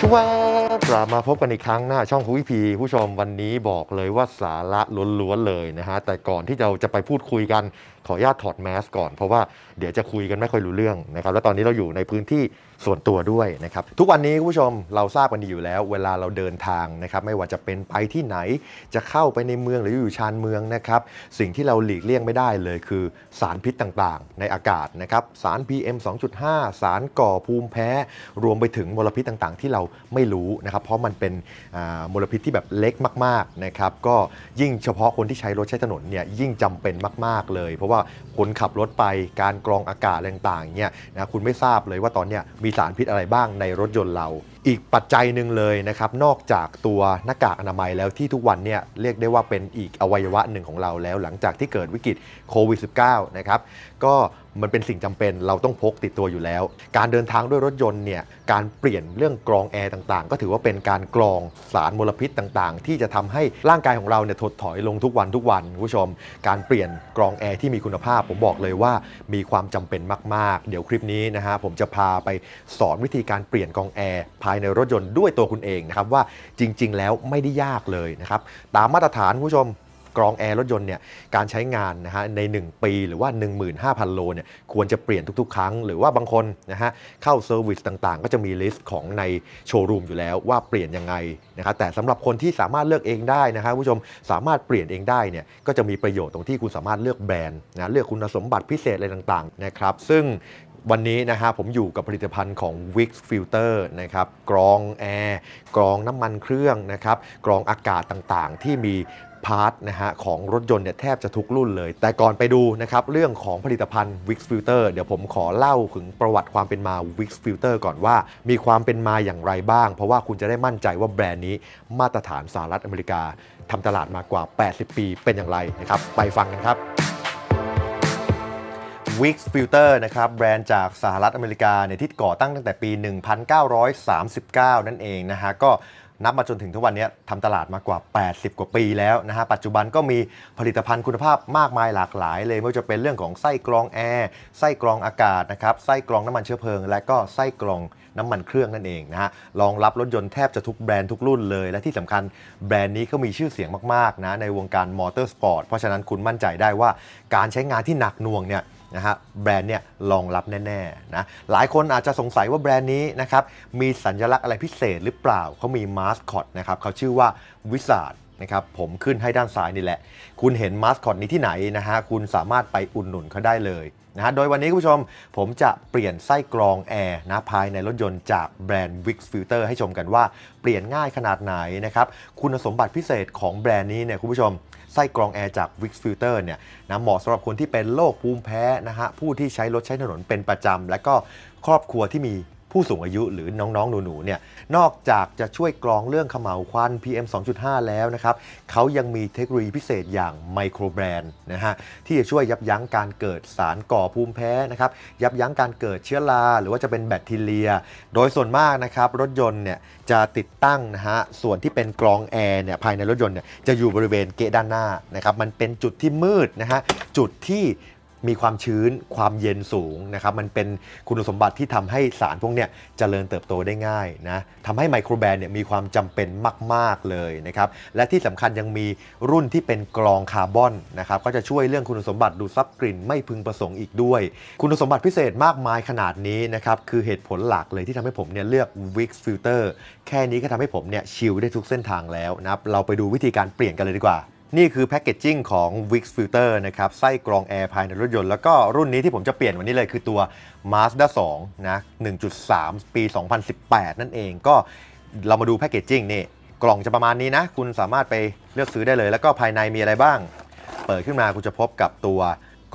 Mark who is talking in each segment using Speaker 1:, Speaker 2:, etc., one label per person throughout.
Speaker 1: ชวบกลับมาพบกันอีกครั้งหน้าช่องคุยพีผู้ชมวันนี้บอกเลยว่าสาระล้วนๆเลยนะฮะ แต่ก่อนที่เราจะไปพูดคุยกัน ขออนุญาตถอดแมสก่อน เพราะว่าเดี๋ยวจะคุยกันไม่ค่อยรู้เรื่องนะครับแล้วตอนนี้เราอยู่ในพื้นที่ส่วนตัวด้วยนะครับทุกวันนี้คุณผู้ชมเราทราบกันดีอยู่แล้ว เวลาเราเดินทางนะครับไม่ว่าจะเป็นไปที่ไหน จะเข้าไปในเมืองหรืออยู่ชานเมืองนะครับสิ่งที่เราหลีกเลี่ยงไม่ได้เลยคือสารพิษต่างๆ ในอากาศนะครับสาร PM 2.5 สารก่อภูมิแพ้ รวมไปถึงมลพิษต่างๆ ที่เราไม่รู้นะครับเพราะมันเป็นมลพิษที่แบบเล็กมากๆนะครับก็ยิ่งเฉพาะคนที่ใช้รถใช้ถนนเนี่ยยิ่งจำเป็นมาก ๆเลย เพราะว่าคนขับรถไปการกรองอากาศต่างๆเนี่ยนะคุณไม่ทราบเลยว่าตอนเนี้ยมีสารพิษอะไรบ้างในรถยนต์เราอีกปัจจัยหนึ่งเลยนะครับนอกจากตัวหน้ากากอนามัยแล้วที่ทุกวันเนี่ยเรียกได้ว่าเป็นอีกอวัยวะหนึ่งของเราแล้ว หลังจากที่เกิดวิกฤตโควิด -19 นะครับก็มันเป็นสิ่งจำเป็นเราต้องพกติดตัวอยู่แล้ว การเดินทางด้วยรถยนต์เนี่ยการเปลี่ยนเรื่องกรองแอร์ต่างๆ ก็ถือว่าเป็นการกรองสารมลพิษต่างๆ ที่จะทำให้ร่างกายของเราเนี่ยถดถอยลงทุกวันทุกวันคุณผู้ชม การเปลี่ยนกรองแอร์ที่มีคุณภาพ ผมบอกเลยว่ามีความจำเป็นมากๆ เดี๋ยวคลิปนี้นะฮะผมจะพาไปสอนวิธีการเปลี่ยนกรองแอร์ายในรถยนต์ด้วยตัวคุณเองนะครับว่าจริง ๆ แล้วไม่ได้ยากเลยนะครับตามมาตรฐานคุณผู้ชม กรองแอร์รถยนต์เนี่ยการใช้งานนะฮะใน 1 ปีหรือว่า 15,000 โลเนี่ยควรจะเปลี่ยนทุกๆ ครั้ง หรือว่าบางคนนะฮะเข้าเซอร์วิสต่างๆ ก็จะมีลิสต์ของในโชว์รูมอยู่แล้วว่าเปลี่ยนยังไงนะครับแต่สำหรับคนที่สามารถเลือกเองได้นะครับผู้ชมสามารถเปลี่ยนเองได้เนี่ยก็จะมีประโยชน์ตรงที่คุณสามารถเลือกแบรนด์นะเลือกคุณสมบัติพิเศษอะไรต่างๆนะครับซึ่งวันนี้นะฮะผมอยู่กับผลิตภัณฑ์ของ Wix Filter นะครับกรองแอร์กรองน้ำมันเครื่องนะครับกรองอากาศต่างๆ ที่มี พาร์ทนะฮะของรถยนต์เนี่ยแทบจะทุกรุ่นเลย แต่ก่อนไปดูนะครับเรื่องของผลิตภัณฑ์ Wix Filter เดี๋ยวผมขอเล่าถึงประวัติความเป็นมา Wix Filter ก่อนว่า มีความเป็นมาอย่างไรบ้าง เพราะว่าคุณจะได้มั่นใจว่าแบรนด์นี้มาตรฐานสหรัฐอเมริกาทำตลาดมากว่า 80 ปีเป็นอย่างไรนะครับไปฟังกันครับ Wix Filter นะครับแบรนด์จากสหรัฐอเมริกาเนี่ยที่ก่อตั้งตั้งแต่ปี 1939 นั่นเองนะฮะก็ นับมาจนถึงทุกวันนี้ทำตลาดมากว่า 80 กว่าปีแล้วนะฮะ ปัจจุบันก็มีผลิตภัณฑ์คุณภาพมากมายหลากหลายเลย ไม่ว่าจะเป็นเรื่องของไส้กรองแอร์ไส้กรองอากาศนะครับไส้กรองน้ำมันเชื้อเพลิง และก็ไส้กรองน้ำมันเครื่องนั่นเองนะฮะรองรับรถยนต์แทบจะทุกแบรนด์ทุกรุ่นเลย และที่สำคัญแบรนด์นี้เขามีชื่อเสียงมากๆนะในวงการมอเตอร์สปอร์ตเพราะฉะนั้นคุณมั่นใจได้ว่าการใช้งานที่หนักหน่วงเนี่ย นะฮะแบรนด์เนี่ยรองรับแน่ๆนะหลายคนอาจจะสงสัยว่าแบรนด์นี้นะครับมีสัญลักษณ์อะไรพิเศษหรือเปล่าเขามีมาสคอตนะครับเขาชื่อว่าวิสาดนะครับผมขึ้นให้ด้านซ้ายนี่แหละ คุณเห็นมาสคอตนี้ที่ไหนนะฮะคุณสามารถไปอุดหนุนเขาได้เลยนะฮะโดยวันนี้คุณผู้ชมผมจะเปลี่ยนไส้กรองแอร์นะภายในรถยนต์จากแบรนด์ Wix Filter ให้ชมกันว่าเปลี่ยนง่ายขนาดไหนนะครับคุณสมบัติพิเศษของแบรนด์นี้เนี่ยคุณผู้ชม ส้กรองแอร์จาก Wix Filter เนี่ยนะเหมาะสำหรับคนที่เป็นโรคภูมิแพ้นะฮะผู้ที่ใช้รถใช้ถนนเป็นประจำและก็ครอบครัวที่มี ผู้สูงอายุหรือน้องๆ หนูๆ เนี่ย นอกจากจะช่วยกรองเรื่องขม่าวควัน PM 2.5 แล้วนะครับ เขายังมีเทคโนโลยีพิเศษอย่างไมโครแบรนด์นะฮะ ที่จะช่วยยับยั้งการเกิดสารก่อภูมิแพ้นะครับ ยับยั้งการเกิดเชื้อรา หรือว่าจะเป็นแบคทีเรีย โดยส่วนมากนะครับ รถยนต์เนี่ยจะติดตั้งนะฮะ ส่วนที่เป็นกรองแอร์เนี่ยภายในรถยนต์เนี่ยจะอยู่บริเวณเกะด้านหน้านะครับ มันเป็นจุดที่มืดนะฮะ จุดที่ มีความชื้นความเย็นสูงนะครับมันเป็นคุณสมบัติที่ทำให้สารพวกเนี้ยเจริญเติบโตได้ง่ายนะทำให้ไมโครแบรนด์เนี่ยมีความจำเป็นมาก ๆ เลยนะครับและที่สำคัญยังมีรุ่นที่เป็นกรองคาร์บอนนะครับก็จะช่วยเรื่องคุณสมบัติดูดซับกลิ่นไม่พึงประสงค์อีกด้วย คุณสมบัติพิเศษมากมายขนาดนี้นะครับคือเหตุผลหลักเลยที่ทำให้ผมเนี่ยเลือก Wix Filter แค่นี้ก็ทำให้ผมเนี่ยชิลได้ทุกเส้นทางแล้วนะครับเราไปดูวิธีการเปลี่ยนกันเลยดีกว่า นี่คือแพคเกจจิ้งของ Wix Filter นะครับไส้กรองแอร์ภายในรถยนต์ แล้วก็รุ่นนี้ที่ผมจะเปลี่ยนวันนี้เลยคือตัว Mazda 2 นะ 1.3 ปี 2018 นั่นเอง ก็เรามาดูแพคเกจจิ้งนี่ กล่องจะประมาณนี้นะ คุณสามารถไปเลือกซื้อได้เลย แล้วก็ภายในมีอะไรบ้าง เปิดขึ้นมาคุณจะพบกับตัว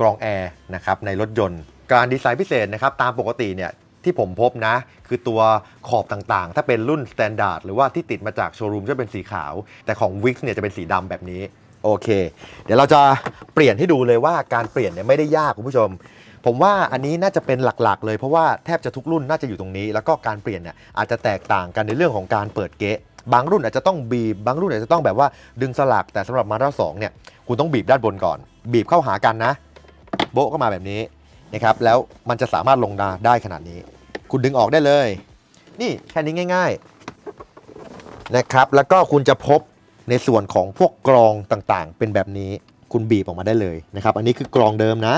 Speaker 1: กรองแอร์นะครับในรถยนต์ การดีไซน์พิเศษนะครับตามปกติเนี่ยที่ผมพบนะ คือตัวขอบต่างๆ ถ้าเป็นรุ่น s t ต n d า r d หรือว่าที่ติดมาจากโชว์รูมจะเป็นสีขาว แต่ของ Wix เนี่ยจะเป็นสีดำแบบนี้ โอเค เดี๋ยวเราจะเปลี่ยนให้ดูเลยว่าการเปลี่ยนเนี่ยไม่ได้ยากคุณผู้ชม ผมว่าอันนี้น่าจะเป็นหลักๆ เลยเพราะว่าแทบจะทุกรุ่นน่าจะอยู่ตรงนี้ แล้วก็การเปลี่ยนเนี่ยอาจจะแตกต่างกันในเรื่องของการเปิดเกะบางรุ่นอาจจะต้องบีบบางรุ่นอาจจะต้องแบบว่าดึงสลักแต่สำหรับมาด้าสองเนี่ยคุณต้องบีบด้านบนก่อน บีบเข้าหากันนะ โบก็มาแบบนี้นะครับแล้วมันจะสามารถลงด้ได้ขนาดนี้ คุณดึงออกได้เลย นี่แค่นี้ง่าย ๆนะครับ แล้วก็คุณจะพบ ในส่วนของพวกกรองต่างๆ เป็นแบบนี้คุณบีบออกมาได้เลยนะครับ อันนี้คือกรองเดิมนะ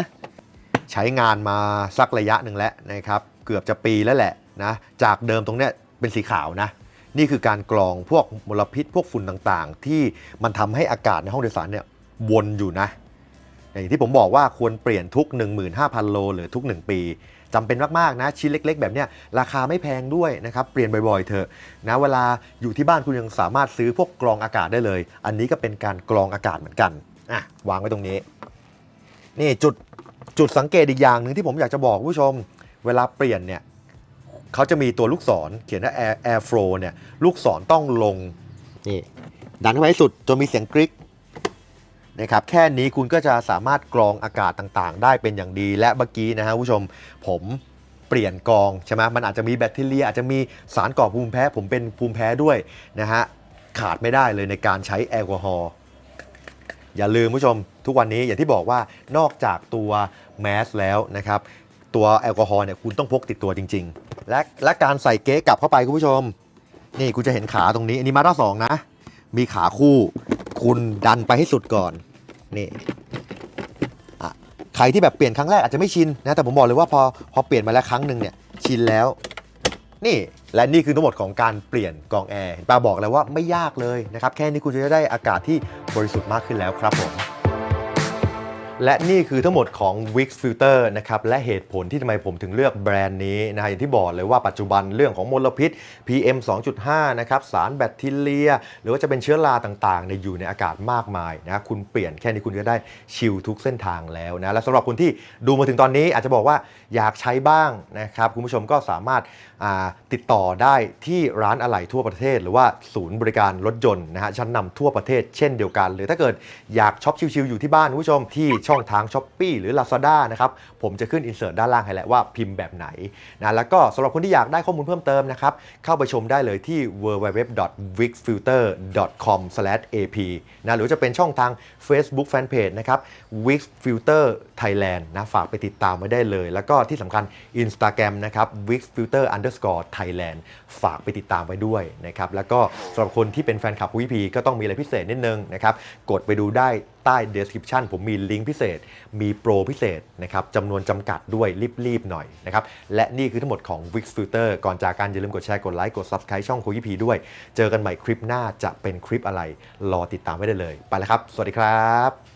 Speaker 1: ใช้งานมาสักระยะหนึ่งแล้วนะครับ เกือบจะปีแล้วแหละนะจากเดิมตรงเนี้ยเป็นสีขาวนะ นี่คือการกรองพวกมลพิษพวกฝุ่นต่างๆ ที่มันทำให้อากาศในห้องโดยสารเนี่ยวนอยู่นะ อย่างที่ผมบอกว่าควรเปลี่ยนทุก 15,000 โลหรือทุก 1 ปี จำเป็นมากๆนะชิ้นเล็ก ๆ แบบเนี้ยราคาไม่แพงด้วยนะครับเปลี่ยนบ่อยๆเถอะนะเวลาอยู่ที่บ้านคุณยังสามารถซื้อพวกกรองอากาศได้เลย อันนี้ก็เป็นการกรองอากาศเหมือนกันอะวางไว้ตรงนี้ นี่จุดจุดสังเกตอีกอย่างหนึ่งที่ผมอยากจะบอกผู้ชม เวลาเปลี่ยนเนี่ยเขาจะมีตัวลูกศรเขียนว่า air air flow เนี่ยลูกศรต้องลงนี่ดันไปให้สุดจนมีเสียงกริ๊ก นะครับแค่นี้คุณก็จะสามารถกรองอากาศต่างๆ ได้เป็นอย่างดี และเมื่อกี้นะฮะคุณผู้ชมผมเปลี่ยนกองใช่ไหมมันอาจจะมีแบคทีเรีย อาจจะมีสารก่อภูมิแพ้ ผมเป็นภูมิแพ้ด้วยนะฮะขาดไม่ได้เลยในการใช้แอลกอฮอล์อย่าลืมผู้ชม ทุกวันนี้อย่างที่บอกว่านอกจากตัวแมสแล้วนะครับตัวแอลกอฮอล์เนี่ยคุณต้องพกติดตัวจริง ๆ และและการใส่เก๊กลับเข้าไปคุณผู้ชม นี่คุณจะเห็นขาตรงนี้ อันนี้มาด้าสองนะ มีขาคู่ คุณดันไปให้สุดก่อนนี่อะใครที่แบบเปลี่ยนครั้งแรกอาจจะไม่ชินนะแต่ผมบอกเลยว่าพอพอเปลี่ยนมาแล้วครั้งหนึ่งเนี่ยชินแล้ว นี่และนี่คือทั้งหมดของการเปลี่ยนกองแอร์ป้าบอกแล้วว่าไม่ยากเลยนะครับแค่นี้คุณจะได้อากาศที่บริสุทธิ์มากขึ้นแล้วครับผม และนี่คือทั้งหมดของ Wix Filter นะครับ และเหตุผลที่ทำไมผมถึงเลือกแบรนด์นี้นะฮะอย่างที่บอกเลยว่าปัจจุบันเรื่องของมลพิษ PM 2.5 นะครับ สารแบคทีเรีย หรือว่าจะเป็นเชื้อราต่างๆเนี่ยอยู่ในอากาศมากมายนะคุณเปลี่ยนแค่นี้คุณก็ได้ชิลทุกเส้นทางแล้วนะ และสำหรับคนที่ดูมาถึงตอนนี้อาจจะบอกว่าอยากใช้บ้างนะครับ คุณผู้ชมก็สามารถติดต่อได้ที่ร้านอะไหล่ทั่วประเทศ หรือว่าศูนย์บริการรถยนต์นะฮะชั้นนำทั่วประเทศ เช่นเดียวกัน หรือถ้าเกิดอยากช็อปชิลๆอยู่ที่บ้านคุณผู้ชมที่ช่องทาง s h อ p e e หรือ Lazada นะครับ ผมจะขึ้นอินเสิร์ตด้านล่างให้แหละว่าพิมพ์แบบไหนนะแล้วก็สำหรับคนที่อยากได้ข้อมูลเพิ่มเติมนะครับ เข้าไปชมได้เลยที่ www.wixfilter.com/ap นะหรือจะเป็นช่องทาง Facebook Fanpage นะครับ Wix Filter Thailand นะฝากไปติดตามไว้ได้เลย แล้วก็ที่สำคัญ Instagram นะครับ Wix Filter underscore Thailand ฝากไปติดตามไว้ด้วยนะครับแล้วก็สำหรับคนที่เป็นแฟนคลับ VP ก็ต้องมีอะไรพิเศษนิดนึงนะครับกดไปดูได้ใต้ description ผมมีลิงก์พิเศษ มีโปรพิเศษนะครับจำนวนจำกัดด้วยรีบๆหน่อยนะครับและนี่คือทั้งหมดของ Wix Filter ก่อนจากการอย่าลืมกดแชร์กดไลค์กด Subscribe ช่องคุยพีด้วย เจอกันใหม่คลิปหน้าจะเป็นคลิปอะไร รอติดตามไว้ได้เลย ไปแล้วครับ สวัสดีครับ